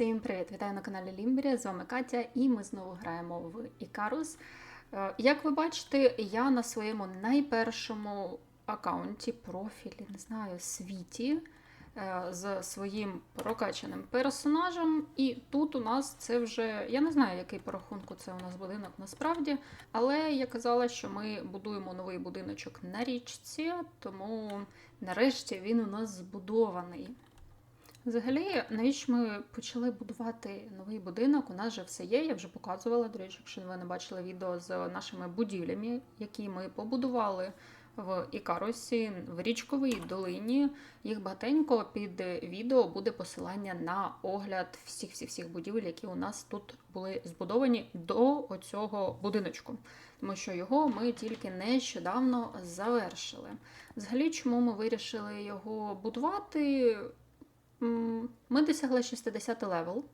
Всім привіт! Вітаю на каналі Лімбрія. З вами Катя, і ми знову граємо в Ікарус. Е, Як ви бачите, я на своєму найпершому аккаунті, профілі, не знаю, світі е, з своїм прокачаним персонажем. І тут у нас це вже, я не знаю, який по рахунку це у нас будинок насправді, але я казала, що ми будуємо новий будиночок на річці, тому нарешті він у нас збудований. Взагалі, навіщо ми почали будувати новий будинок? У нас же все є. Я вже показувала. До речі, якщо ви не бачили відео з нашими будівлями, які ми побудували в Ікарусі, в річковій долині. Їх багатенько під відео буде посилання на огляд всіх всіх всіх будівель, які у нас тут були збудовані до оцього будиночку. Тому що його ми тільки нещодавно завершили. Взагалі, чому ми вирішили його будувати? Ми досягли 60 левел.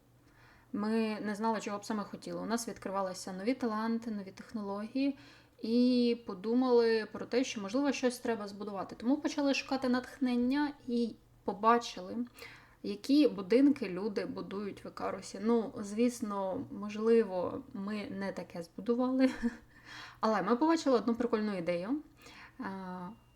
Ми не знали, чого б саме хотіли. У нас відкривалися нові таланти, нові технології, і подумали про те, що можливо щось треба збудувати. Тому почали шукати натхнення і побачили, які будинки люди будують в Ікарусі. Ну, звісно, можливо, ми не таке збудували. Але ми побачили одну прикольну ідею.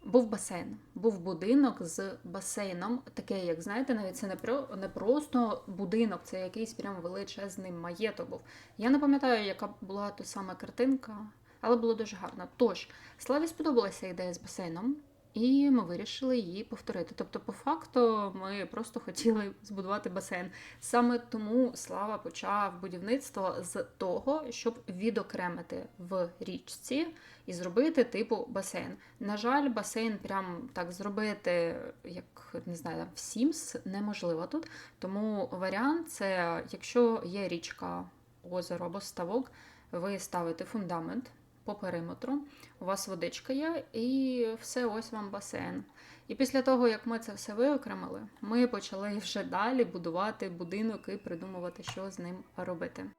Був басейн, був будинок з басейном. Таке, як знаєте, навіть це не про не просто будинок, це якийсь прям величезний маєток був. Я не пам'ятаю, яка була та сама картинка, але було дуже гарно. Тож, Славі сподобалася ідея з басейном, і ми вирішили її повторити. Тобто, по факту, ми просто хотіли збудувати басейн. Саме тому Слава почав будівництво з того, щоб відокремити в річці і зробити типу басейн. На жаль, басейн прям так зробити, як не знаю, в Sims неможливо тут. Тому варіант це, якщо є річка, озеро або ставок, ви ставите фундамент по периметру, у вас водичка є, і все, ось вам басейн. І після того, як ми це все виокремили, ми почали вже далі будувати будинок і придумувати, що з ним робити.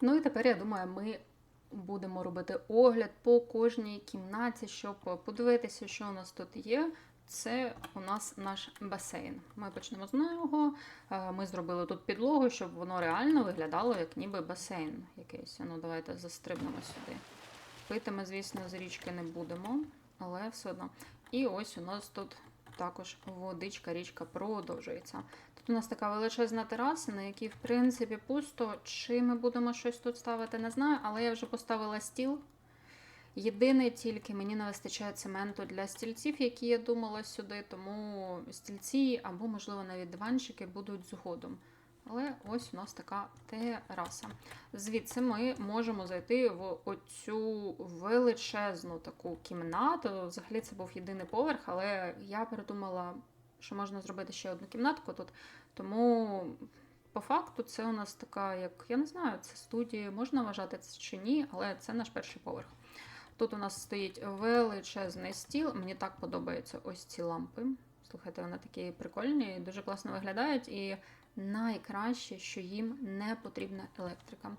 Ну і тепер я думаю, ми будемо робити огляд по кожній кімнаті, щоб подивитися, що у нас тут є. Це у нас наш басейн. Ми почнемо з нього. Е, Ми зробили тут підлогу, щоб воно реально виглядало як ніби басейн якийсь. Ну, давайте застрибнемо сюди. Пити ми, звісно, з річки не будемо, але все одно. І ось у нас тут також водичка, річка продовжується. Тут у нас така величезна тераса, на якій, в принципі, пусто. Чи ми будемо щось тут ставити, не знаю, але я вже поставила стіл. Єдине тільки мені не вистачає цементу для стільців, які я думала сюди, тому стільці або, можливо, навіть диванчики будуть згодом. Але ось у нас така тераса. Звідси ми можемо зайти в оцю величезну таку кімнату. Взагалі це був єдиний поверх, але я придумала, що можна зробити ще одну кімнатку тут. Тому по факту це у нас така, як я не знаю, це студія, можна вважати це чи ні, але це наш перший поверх. Тут у нас стоїть величезний стіл. Мені так подобаються ось ці лампи. Слухайте, вони такі прикольні, дуже класно виглядають. І найкраще, що їм не потрібна електрика.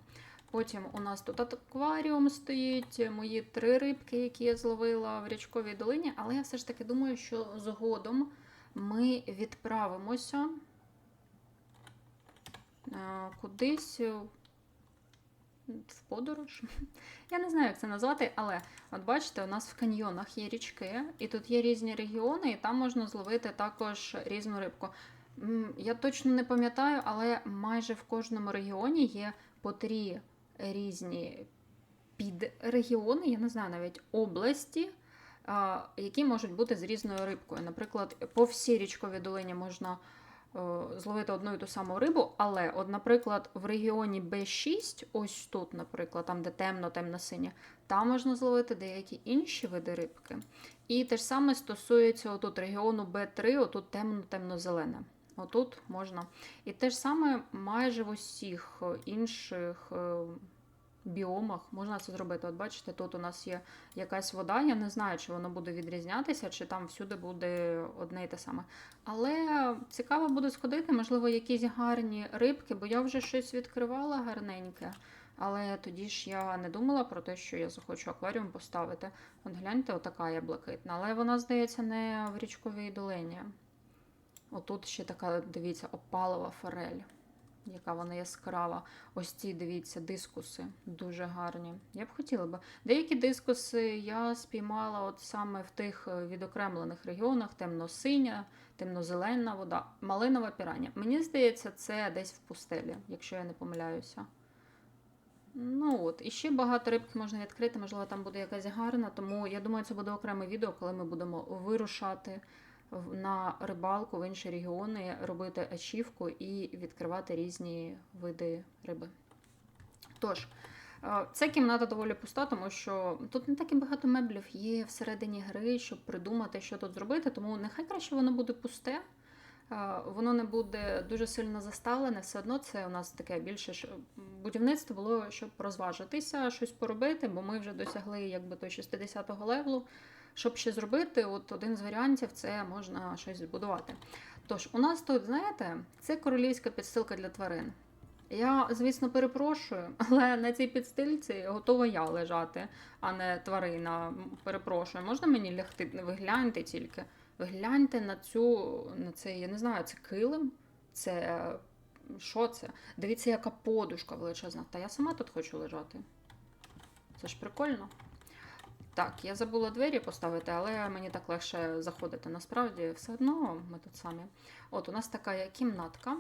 Потім у нас тут акваріум стоїть, мої три рибки, які я зловила в річковій долині, але я все ж таки думаю, що згодом ми відправимося е, кудись в подорож. Я не знаю, як це назвати, але от бачите, у нас в каньйонах є річки, і тут є різні регіони, і там можна зловити також різну рибку. Я точно не пам'ятаю, але майже в кожному регіоні є по три різні підрегіони, я не знаю навіть області, які можуть бути з різною рибкою. Наприклад, по всій річковій долині можна е, зловити одну і ту саму рибу, але, от, наприклад, в регіоні Б6, ось тут, наприклад, там, де темно, темно-синє, там можна зловити деякі інші види рибки. І те ж саме стосується отут регіону Б3, отут темно-темно-зелене. Отут можна. І те ж саме майже в усіх е, інших е, біомах можна це зробити. От бачите, тут у нас є якась вода. Я не знаю, чи воно буде відрізнятися, чи там всюди буде одне і те саме. Але цікаво буде сходити, можливо, якісь гарні рибки, бо я вже щось відкривала гарненьке. Але тоді ж я не думала про те, що я захочу акваріум поставити. От гляньте, отака є блакитна. Але вона, здається, не в річковій долині. Отут ще така, дивіться, опалова форель, яка вона яскрава. Ось ці, дивіться, дискуси дуже гарні. Я б хотіла би. Деякі дискуси я спіймала от саме в тих е, відокремлених регіонах: темно-синя, темно-зелена вода, малинова пірання. Мені здається, це десь в пустелі, якщо я не помиляюся. Ну от, і ще багато рибки можна відкрити, можливо, там буде якась гарна, тому я думаю, це буде окреме відео, коли ми будемо вирушати на рибалку в інші регіони, робити ачівку і відкривати різні види риби. Тож, е, ця кімната доволі пуста, тому що тут не так і багато меблів є всередині гри, щоб придумати, що тут зробити, тому нехай краще воно буде пусте. Е, Воно не буде дуже сильно заставлене, все одно це у нас таке більше будівництво було, щоб розважитися, щось поробити, бо ми вже досягли якби до 60-го левелу. Щоб ще зробити, от один з варіантів це можна щось збудувати. Тож, у нас тут, знаєте, це королівська підстилка для тварин. Я, звісно, перепрошую, але на цій підстильці готова я лежати, а не тварина. Перепрошую, можна мені лягти? Ви гляньте тільки. Ви гляньте на цю, на цей, я не знаю, це килим? Це що це? Дивіться, яка подушка величезна. Та я сама тут хочу лежати. Це ж прикольно. Так, я забула двері поставити, але мені так легше заходити. Насправді, все одно ми тут самі. От, у нас така кімнатка,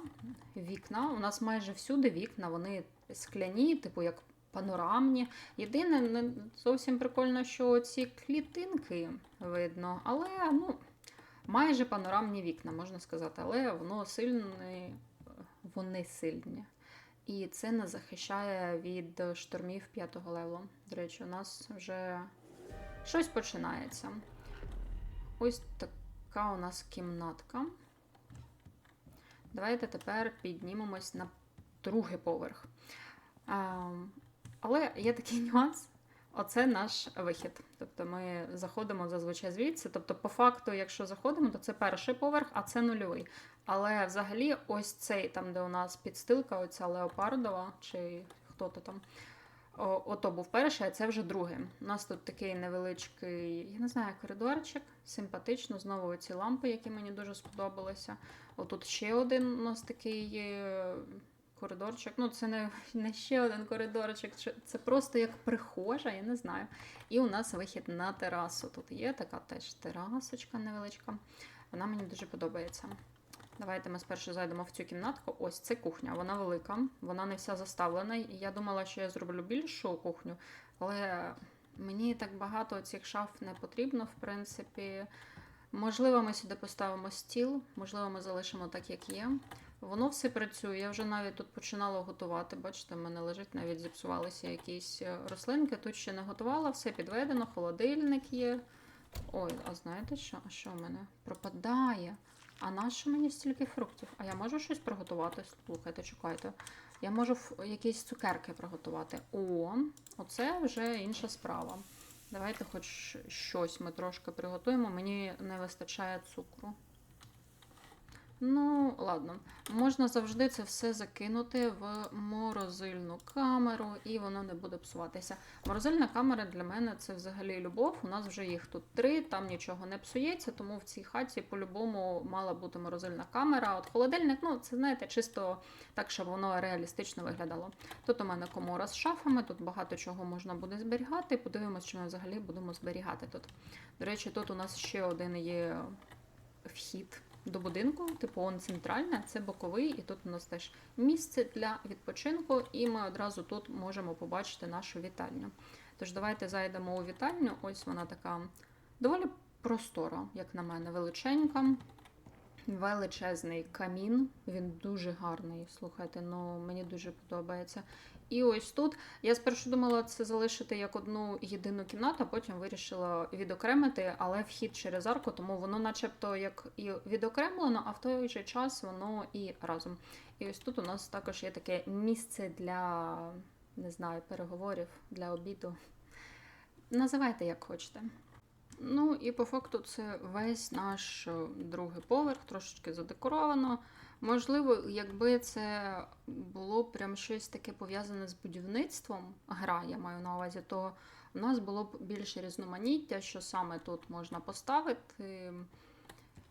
вікна. У нас майже всюди вікна, вони скляні, типу як панорамні. Єдине, не зовсім прикольно, що ці клітинки видно, але ну, майже панорамні вікна, можна сказати, але воно сильне, вони сильні. І це нас захищає від штормів п'ятого левелу. До речі, у нас вже щось починається. Ось така у нас кімнатка. Давайте тепер піднімемось на другий поверх. Але є такий нюанс. Оце наш вихід. Тобто ми заходимо зазвичай звідси. Тобто, по факту, якщо заходимо, то це перший поверх, а це нульовий. Але взагалі, ось цей, там, де у нас підстилка, оця леопардова, чи хто-то там. Ото був перший, а це вже другий. У нас тут такий невеличкий, я не знаю, коридорчик, симпатично. Знову ці лампи, які мені дуже сподобалися. Отут ще один у нас такий е, коридорчик. Ну, це не, не ще один коридорчик, це просто як прихожа, я не знаю. І у нас вихід на терасу. Тут є така теж терасочка невеличка. Вона мені дуже подобається. Давайте ми спершу зайдемо в цю кімнатку. Ось це кухня, вона велика, вона не вся заставлена. І я думала, що я зроблю більшу кухню, але мені так багато цих шаф не потрібно, в принципі. Можливо, ми сюди поставимо стіл, можливо, ми залишимо так, як є. Воно все працює. Я вже навіть тут починала готувати. Бачите, в мене лежить, навіть зіпсувалися якісь е, рослинки. Тут ще не готувала, все підведено, холодильник є. Ой, а знаєте що? А що в мене? Пропадає. А нащо мені стільки фруктів? А я можу щось приготувати? Слухайте, чекайте. Я можу якісь цукерки приготувати. О, оце вже інша справа. Давайте хоч щось ми трошки приготуємо. Мені не вистачає цукру. Ну, ладно. Можна завжди це все закинути в морозильну камеру, і воно не буде псуватися. Морозильна камера для мене це взагалі любов. У нас вже їх тут три, там нічого не псується, тому в цій хаті по-любому мала бути морозильна камера. От холодильник, ну це знаєте, чисто так, щоб воно реалістично виглядало. Тут у мене комора з шафами, тут багато чого можна буде зберігати. Подивимось, що ми взагалі будемо зберігати тут. До речі, тут у нас ще один є вхід до будинку, типу он центральне, це боковий, і тут у нас теж місце для відпочинку, і ми одразу тут можемо побачити нашу вітальню. Тож давайте зайдемо у вітальню. Ось вона така доволі простора, як на мене, величенька. Величезний камін, він дуже гарний. Слухайте, ну мені дуже подобається. І ось тут я спершу думала це залишити як одну єдину кімнату, а потім вирішила відокремити, але вхід через арку, тому воно, начебто, як і відокремлено, а в той же час воно і разом. І ось тут у нас також є таке місце для не знаю, переговорів, для обіду. Називайте як хочете. Ну і по факту це весь наш е, другий поверх, трошечки задекоровано. Можливо, якби це було прям щось таке пов'язане з будівництвом, гра, я маю на увазі, то у нас було б більше різноманіття, що саме тут можна поставити.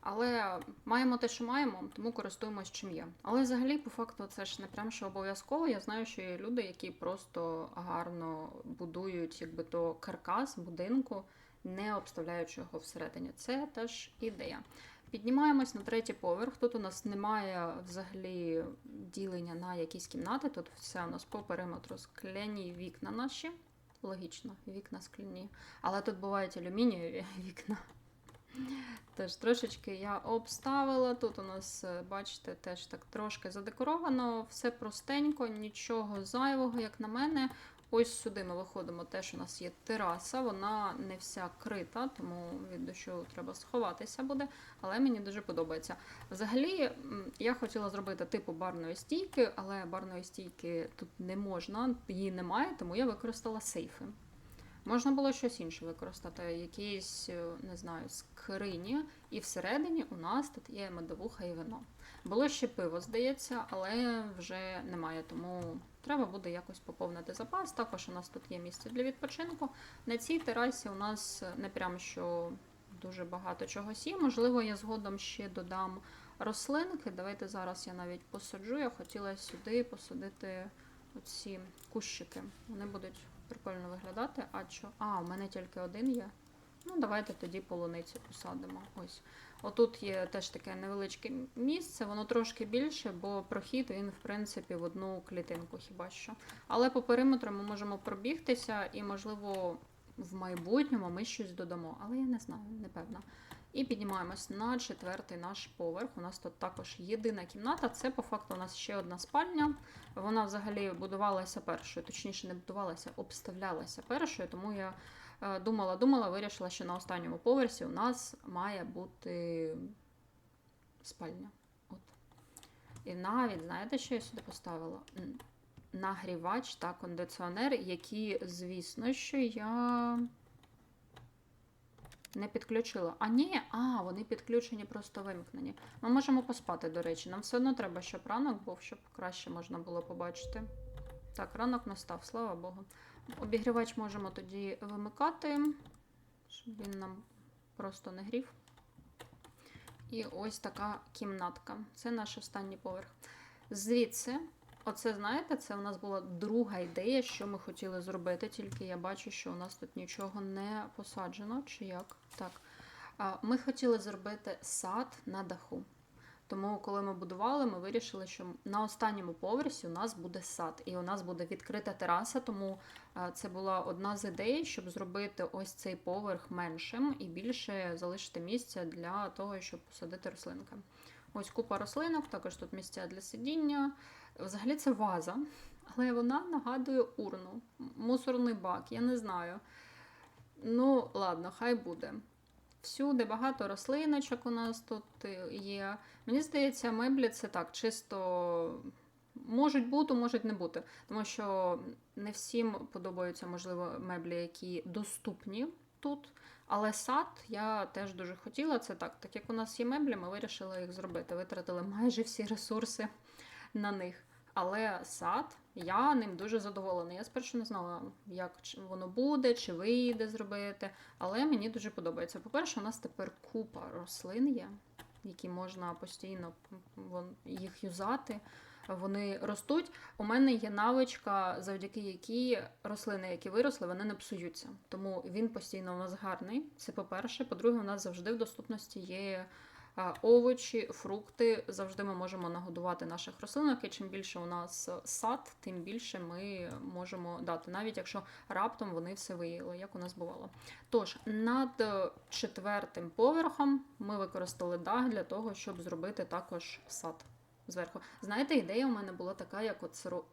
Але маємо те, що маємо, тому користуємось чим є. Але взагалі, по факту, це ж не прям що обов'язково. Я знаю, що є люди, які просто гарно будують, якби то каркас будинку, не обставляючи його всередині. Це теж ідея. Піднімаємось на третій поверх. Тут у нас немає взагалі ділення на якісь кімнати. Тут все у нас по периметру скляні вікна наші. Логічно, вікна скляні. Але тут бувають алюмінієві вікна. Тож трошечки я обставила. Тут у нас, е, бачите, теж так трошки задекоровано, все простенько, нічого зайвого, як на мене. Ось сюди ми виходимо. Теж у нас є тераса, вона не вся крита, тому від дощу треба сховатися буде. Але мені дуже подобається. Взагалі, я хотіла зробити типу барної стійки, але барної стійки тут не можна, її немає, тому я використала сейфи. Можна було щось інше використати, якісь, е, не знаю, скрині, і всередині у нас тут є медовуха і вино. Було ще пиво, здається, але вже немає, тому треба буде якось поповнити запас. Також у нас тут є місце для відпочинку. На цій терасі у нас не прям що дуже багато чогось є. Можливо, я згодом ще додам рослинки. Давайте зараз я навіть посаджу. Я хотіла сюди посадити оці кущики. Вони будуть прикольно виглядати. А що? А, у мене тільки один є. Ну, давайте тоді полуницю посадимо. Ось. Отут є теж таке невеличке місце, воно трошки більше, бо прохід він, в принципі, в одну клітинку хіба що. Але по периметру ми можемо пробігтися і, можливо, в майбутньому ми щось додамо. Але я не знаю, не певна. І піднімаємось на четвертий наш поверх. У нас тут також єдина кімната. Це по факту у нас ще одна спальня. Вона взагалі будувалася першою, точніше, не будувалася, обставлялася першою, тому я е, думала, думала, вирішила, що на останньому поверсі у нас має бути спальня. От. І навіть, знаєте, що я сюди поставила? Нагрівач та кондиціонер, які, звісно, що я не підключила. А ні, а, вони підключені, просто вимкнені. Ми можемо поспати, до речі. Нам все одно треба, щоб ранок був, щоб краще можна було побачити. Так, ранок настав, слава Богу. Обігрівач можемо тоді вимикати, щоб він нам просто не грів. І ось така кімнатка. Це наш останній поверх. Звідси, оце, знаєте, це у нас була друга ідея, що ми хотіли зробити, тільки я бачу, що у нас тут нічого не посаджено, чи як. Так. Ми хотіли зробити сад на даху. Тому, коли ми будували, ми вирішили, що на останньому поверсі у нас буде сад, і у нас буде відкрита тераса. Тому це була одна з ідей, щоб зробити ось цей поверх меншим і більше залишити місця для того, щоб посадити рослинки. Ось купа рослинок, також тут місця для сидіння. Взагалі це ваза, але вона нагадує урну, мусорний бак, я не знаю. Ну, ладно, хай буде. Всюди багато рослиночок у нас тут е, є. Мені здається, меблі це так, чисто можуть бути, можуть не бути. Тому що не всім подобаються, можливо, меблі, які доступні тут. Але сад я теж дуже хотіла. Це так. Так як у нас є меблі, ми вирішили їх зробити. Витратили майже всі ресурси на них. Але сад, я ним дуже задоволена. Я спершу не знала, як воно буде, чи вийде зробити. Але мені дуже подобається. По-перше, у нас тепер купа рослин є, які можна постійно їх юзати. Вони ростуть. У мене є навичка, завдяки якій рослини, які виросли, вони не псуються. Тому він постійно у нас гарний. Це по-перше. По-друге, у нас завжди в доступності є овочі, фрукти. Завжди ми можемо нагодувати наших рослинок. І чим більше у нас сад, тим більше ми можемо дати, навіть якщо раптом вони все виїли, як у нас бувало. Тож над е, четвертим поверхом ми використали дах для того, щоб зробити також сад. Зверху. Знаєте, ідея у мене була така, як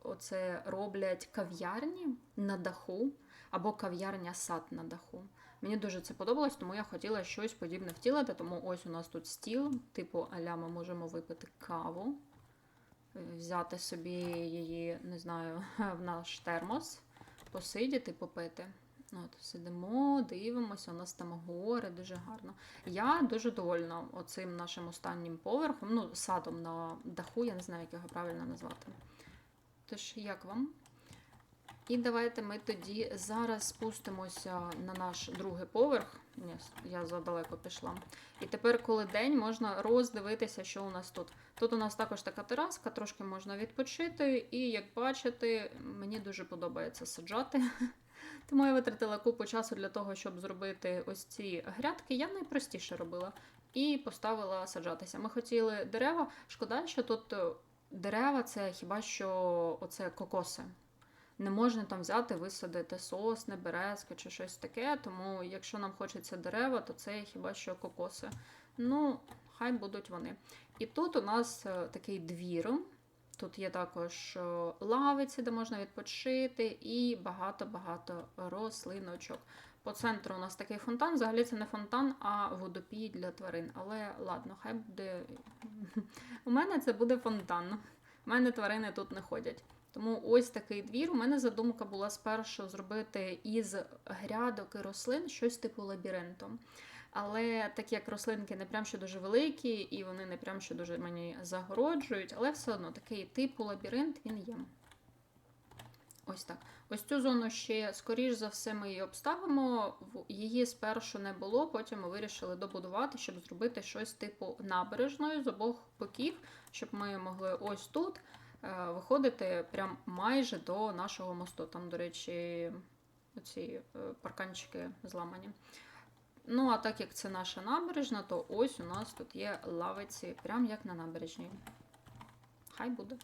оце роблять кав'ярні на даху або кав'ярня сад на даху. Мені дуже це подобалось, тому я хотіла щось подібне втілити. Тому ось у нас тут стіл, типу аля ми можемо випити каву, е, взяти собі її, не знаю, в наш термос, посидіти, попити. От, сидимо, дивимося, у нас там гори, дуже гарно. Я дуже довольна оцим нашим останнім поверхом, ну, садом на даху, я не знаю, як його правильно назвати. Тож, як вам? І давайте ми тоді зараз спустимося на наш другий поверх. Ні, я задалеко пішла. І тепер, коли день, можна роздивитися, що у нас тут. Тут у нас також така тераска, трошки можна відпочити. І як бачите, мені дуже подобається саджати. Тому я витратила купу часу для того, щоб зробити ось ці грядки. Я найпростіше робила. І поставила саджатися. Ми хотіли дерева. Шкода, що тут е, дерева це хіба що оце кокоси. Не можна там взяти, висадити сосни, березки чи щось таке. Тому, якщо нам хочеться дерева, то це хіба що кокоси. Ну, хай будуть вони. І тут у нас е, такий двір. Тут є також е, лавиці, де можна відпочити, і багато-багато рослиночок. По центру у нас такий фонтан. Взагалі це не фонтан, а водопій для тварин. Але ладно, хай буде. У мене це буде фонтан. У мене тварини тут не ходять. Тому ось такий двір. У мене задумка була спершу зробити із грядок і рослин щось типу лабіринту. Але так як рослинки не прям що дуже великі, і вони не прям що дуже мені загороджують, але все одно такий типу лабіринт він є. Ось так. Ось цю зону ще, скоріш за все, ми її обставимо. Її спершу не було, потім ми вирішили добудувати, щоб зробити щось типу набережної з обох боків, щоб ми могли ось тут виходити прям майже до нашого мосту. Там, до речі, оці е, парканчики зламані. Ну, а так як це наша набережна, то ось у нас тут є лавиці, прям як на набережній. Хай буде.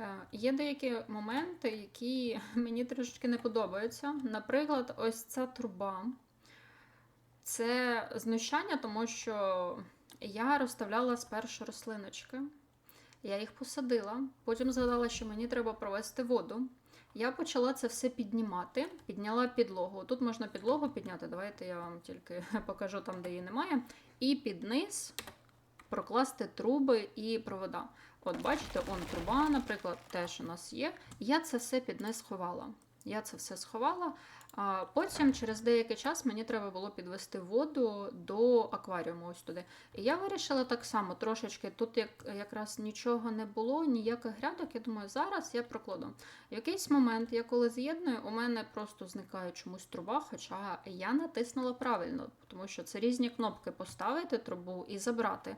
Е, Є деякі моменти, які мені трошечки не подобаються. Наприклад, ось ця труба. Це знущання, тому що я розставляла спершу рослиночки. Я їх посадила, потім згадала, що мені треба провести воду. Я почала це все піднімати, підняла підлогу. Тут можна підлогу підняти. Давайте я вам тільки покажу там, де її немає. І під низ прокласти труби і провода. От бачите, он труба, наприклад, теж у нас є. Я це все під низ ховала. Я це все сховала. Потім, через деякий час, мені треба було підвести воду до акваріуму ось туди. І я вирішила так само трошечки. Тут як, якраз нічого не було, ніяких грядок. Я думаю, зараз я прокладу. Якийсь момент, я коли з'єдную, у мене просто зникає чомусь труба, хоча я натиснула правильно, тому що це різні кнопки поставити трубу і забрати.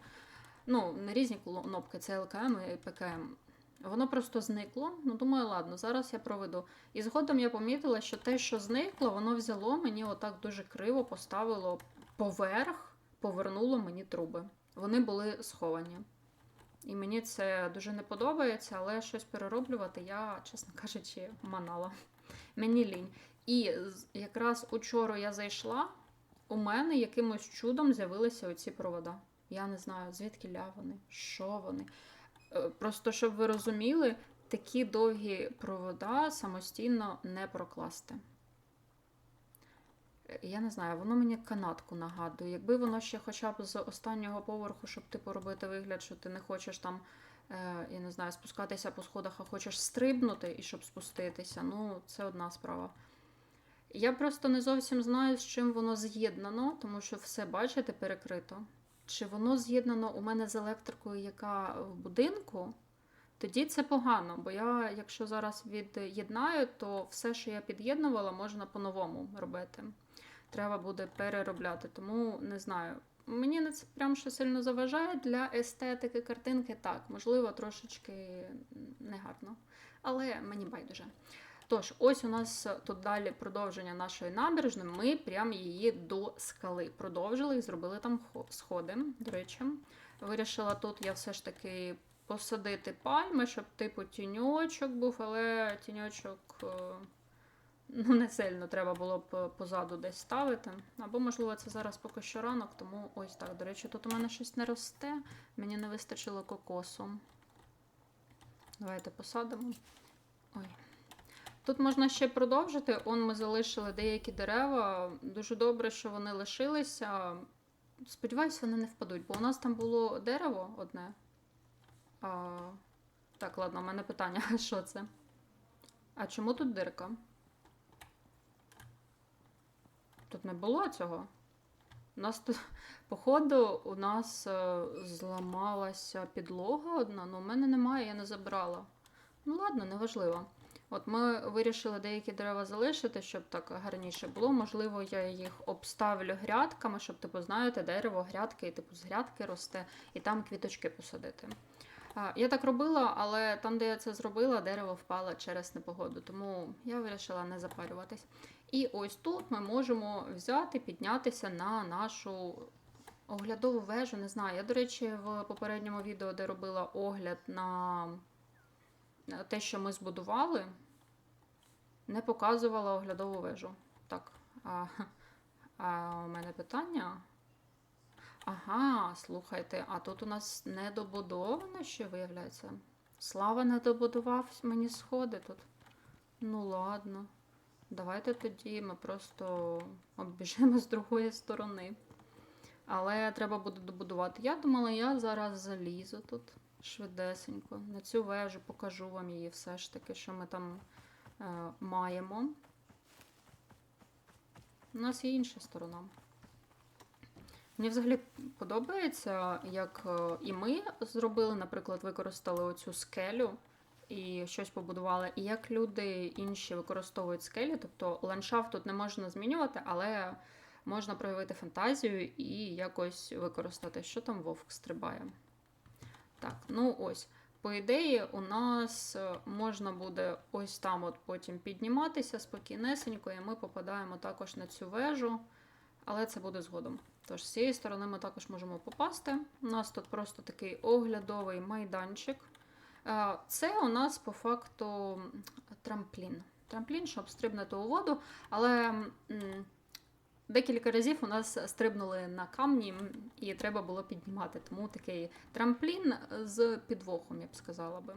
Ну, не різні кнопки, це ЛКМ і ПКМ. Воно просто зникло. Ну, думаю, ладно, зараз я проведу. І згодом я помітила, що те, що зникло, воно взяло мені отак дуже криво поставило поверх, повернуло мені труби. Вони були сховані. І мені це дуже не подобається, але щось перероблювати я, чесно кажучи, манала. Мені лінь. І якраз учора я зайшла, у мене якимось чудом з'явилися оці провода. Я не знаю, звідки ля вони, що вони. Е, Просто щоб ви розуміли, такі довгі провода самостійно не прокласти. Е, Я не знаю, воно мені канатку нагадує. Якби воно ще хоча б з останнього поверху, щоб типу робити вигляд, що ти не хочеш там, е, я не знаю, спускатися по сходах, а хочеш стрибнути і щоб спуститися. Ну, це одна справа. Я просто не зовсім знаю, з чим воно з'єднано, тому що все, бачите, перекрито. Чи воно з'єднано у мене з електрикою, яка в будинку, тоді це погано, бо я, якщо зараз від'єднаю, то все, що я під'єднувала, можна по-новому робити. Треба буде переробляти, тому не знаю. Мені це прям що сильно заважає для естетики картинки. Так, можливо, трошечки негарно, але мені байдуже. Тож, ось у нас тут далі продовження нашої набережної. Ми прям її до скали продовжили і зробили там сходи. До речі, вирішила тут я все ж таки посадити пальми, щоб типу тіньочок був, але тіньочок е, ну, не сильно треба було б позаду десь ставити. Або, можливо, це зараз поки що ранок, тому ось так. До речі, тут у мене щось не росте, мені не вистачило кокосу. Давайте посадимо. Ой. Тут можна ще продовжити. Он ми залишили деякі дерева. Дуже добре, що вони лишилися. Сподіваюся, вони не впадуть, бо у нас там було дерево одне. А... Так, ладно, у мене питання, що це? А чому тут дирка? Тут не було цього. У нас тут, походу, у нас е, зламалася підлога одна, але у мене немає, я не забрала. Ну ладно, неважливо. От ми вирішили деякі дерева залишити, щоб так гарніше було. Можливо, я їх обставлю грядками, щоб, типу, знаєте, дерево, грядки, і типу з грядки росте, і там квіточки посадити. Я так робила, але там, де я це зробила, дерево впало через непогоду, тому я вирішила не запарюватись. І ось тут ми можемо взяти, піднятися на нашу оглядову вежу. Не знаю. Я, до речі, в попередньому відео, де робила огляд на те, що ми збудували, не показувала оглядову вежу. Так, а, а у мене питання. Ага, слухайте, а тут у нас недобудовано ще виявляється. Слава не добудував мені сходи тут. Ну ладно. Давайте тоді ми просто обіжимо з другої сторони. Але треба буде добудувати. Я думала, я зараз залізу тут швидесенько. На цю вежу покажу вам її все ж таки, що ми там е, маємо. У нас є інша сторона. Мені взагалі подобається, як е, і ми зробили, наприклад, використали оцю скелю і щось побудували, і як люди інші використовують скелі. Тобто ландшафт тут не можна змінювати, але можна проявити фантазію і якось використати, що там вовк стрибає. Так, ну ось. По ідеї, у нас е, можна буде ось там от потім підніматися спокійнесенько, і ми попадаємо також на цю вежу, але це буде згодом. Тож з цієї сторони ми також можемо попасти. У нас тут просто такий оглядовий майданчик. Е, Це у нас по факту трамплін. Трамплін, щоб стрибнути у воду, але декілька разів у нас стрибнули на камні і треба було піднімати. Тому такий трамплін з підвохом, я б сказала би.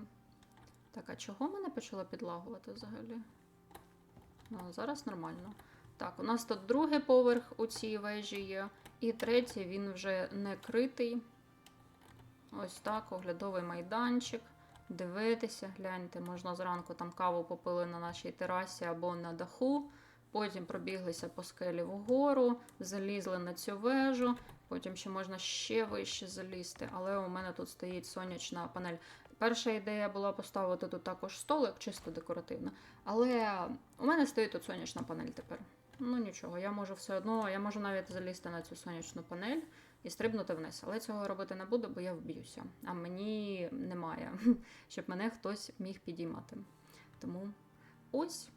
Так, а чого мене почало підлагувати взагалі? Ну, зараз нормально. Так, у нас тут другий поверх у цій вежі є, і третій він вже не критий. Ось так, оглядовий майданчик. дивитися, гляньте, можна зранку там каву попили на нашій терасі або на даху. Потім пробіглися по скелі вгору, залізли на цю вежу, потім ще можна ще вище залізти, але у мене тут стоїть сонячна панель. Перша ідея була поставити тут також столик, чисто декоративно. Але у мене стоїть тут сонячна панель тепер. Ну нічого, я можу все одно, я можу навіть залізти на цю сонячну панель і стрибнути вниз. Але цього робити не буду, бо я вб'юся. А мені немає, щоб мене хтось міг підіймати. Тому ось.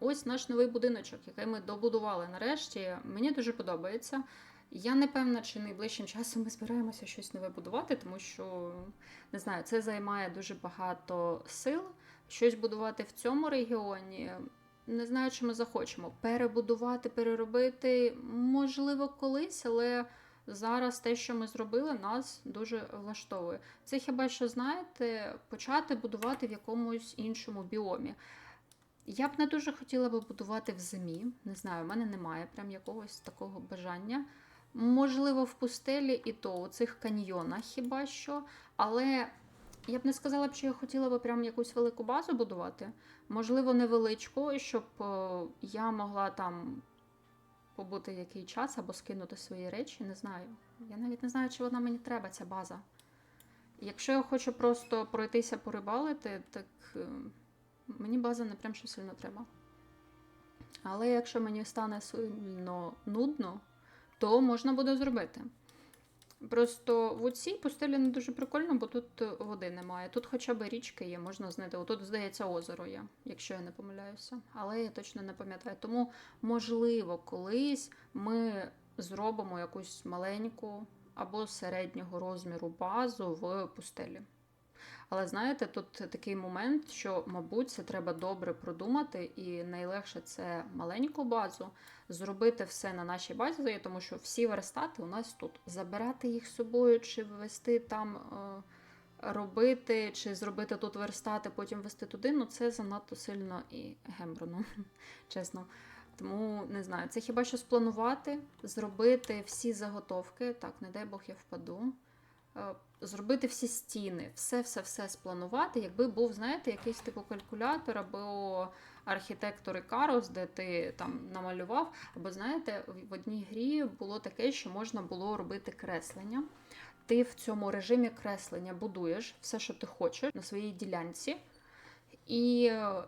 Ось наш новий будиночок, який ми добудували нарешті. Мені дуже подобається. Я не певна, чи найближчим часом ми збираємося щось нове будувати, тому що не знаю, це займає дуже багато сил. Щось будувати в цьому регіоні. Не знаю, чи ми захочемо перебудувати, переробити, можливо, колись, але зараз те, що ми зробили, нас дуже влаштовує. Це хіба що знаєте, почати будувати в якомусь іншому біомі. Я б не дуже хотіла би будувати в зимі. Не знаю, у мене немає прям якогось такого бажання. Можливо, в пустелі і то у цих каньйонах хіба що. Але я б не сказала б, що я хотіла би прям якусь велику базу будувати. Можливо, невеличку, щоб е, я могла там побути який час або скинути свої речі. Не знаю. Я навіть не знаю, чи вона мені треба, ця база. Якщо я хочу просто пройтися порибалити, так е, мені база не прям що сильно треба. Але якщо мені стане сильно нудно, то можна буде зробити. Просто в цій пустелі не дуже прикольно, бо тут води немає. Тут хоча б річки є, можна знайти. Отут, здається, озеро є, якщо я не помиляюся. Але я точно не пам'ятаю. Тому, можливо, колись ми зробимо якусь маленьку або середнього розміру базу в пустелі. Але знаєте, тут такий момент, що, мабуть, це треба добре продумати, і найлегше це маленьку базу, зробити все на нашій базі, тому що всі верстати у нас тут. Забирати їх з собою, чи ввести там, е, робити, чи зробити тут верстати, потім вести туди, ну це занадто сильно і гемброно, чесно. Тому не знаю, це хіба що спланувати, зробити всі заготовки. Так, не дай Бог, я впаду. Зробити всі стіни, все-все-все спланувати, якби був, знаєте, якийсь типу калькулятор або архітектор Ікарос, де ти там намалював. Або знаєте, в одній грі було таке, що можна було робити креслення. Ти в цьому режимі креслення будуєш все, що ти хочеш на своїй ділянці, і е,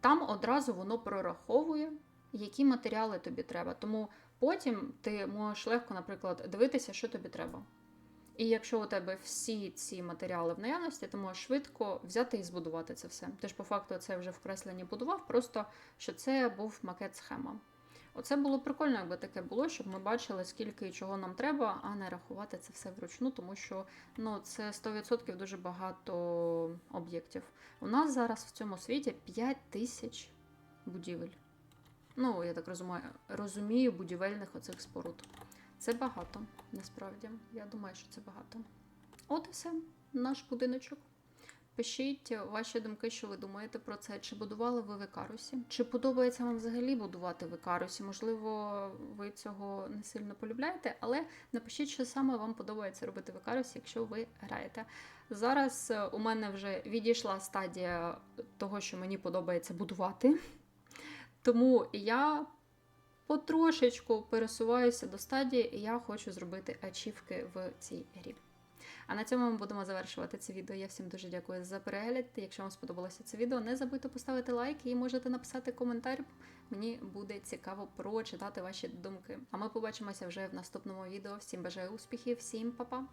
там одразу воно прораховує, які матеріали тобі треба. Тому потім ти можеш легко, наприклад, дивитися, що тобі треба. І якщо у тебе всі ці матеріали в наявності, ти можеш швидко взяти і збудувати це все. Ти ж по факту це вже в кресленні будував, просто що це був макет схема. Оце було прикольно, якби таке було, щоб ми бачили, скільки і чого нам треба, а не рахувати це все вручну, тому що ну, це 100% дуже багато об'єктів. У нас зараз в цьому світі 5 тисяч будівель. Ну, я так розумію, розумію будівельних оцих споруд. Це багато, насправді. Я думаю, що це багато. От і все, наш будиночок. Пишіть ваші думки, що ви думаєте про це. Чи будували ви в? Чи подобається вам взагалі будувати в Ікарусі? Можливо, ви цього не сильно полюбляєте, але напишіть, що саме вам подобається робити в Ікарусі, якщо ви граєте. Зараз е, у мене вже відійшла стадія того, що мені подобається будувати. Тому я потрошечку пересуваюся до стадії, і я хочу зробити ачівки в цій грі. А на цьому ми будемо завершувати це відео. Я всім дуже дякую за перегляд. Якщо вам сподобалося це відео, не забудьте поставити лайк і можете написати коментар. Мені буде цікаво прочитати ваші думки. А ми побачимося вже в наступному відео. Всім бажаю успіхів, всім па-па!